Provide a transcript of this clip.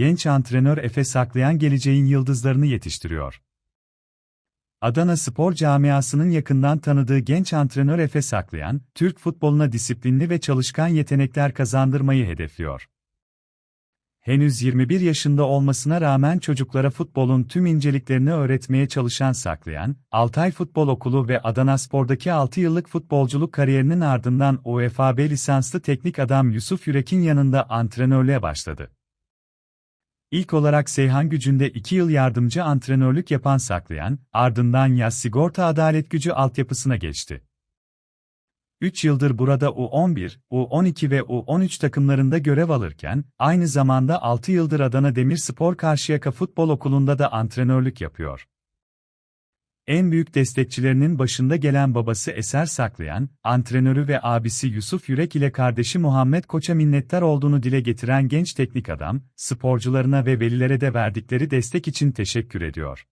genç antrenör Efe Saklayan geleceğin yıldızlarını yetiştiriyor. Adana spor camiasının yakından tanıdığı genç antrenör Efe Saklayan, Türk futboluna disiplinli ve çalışkan yetenekler kazandırmayı hedefliyor. Henüz 21 yaşında olmasına rağmen çocuklara futbolun tüm inceliklerini öğretmeye çalışan Saklayan, Altay Futbol Okulu ve Adana Spor'daki 6 yıllık futbolculuk kariyerinin ardından UEFA B lisanslı teknik adam Yusuf Yürek'in yanında antrenörlüğe başladı. İlk olarak Seyhan Gücü'nde 2 yıl yardımcı antrenörlük yapan Saklayan, ardından Yaz Sigorta Adalet Gücü altyapısına geçti. 3 yıldır burada U11, U12 ve U13 takımlarında görev alırken, aynı zamanda 6 yıldır Adana Demirspor Karşıyaka Futbol Okulu'nda da antrenörlük yapıyor. En büyük destekçilerinin başında gelen babası Eser Saklayan, antrenörü ve abisi Yusuf Yürek ile kardeşi Muhammed Koç'a minnettar olduğunu dile getiren genç teknik adam, sporcularına ve velilere de verdikleri destek için teşekkür ediyor.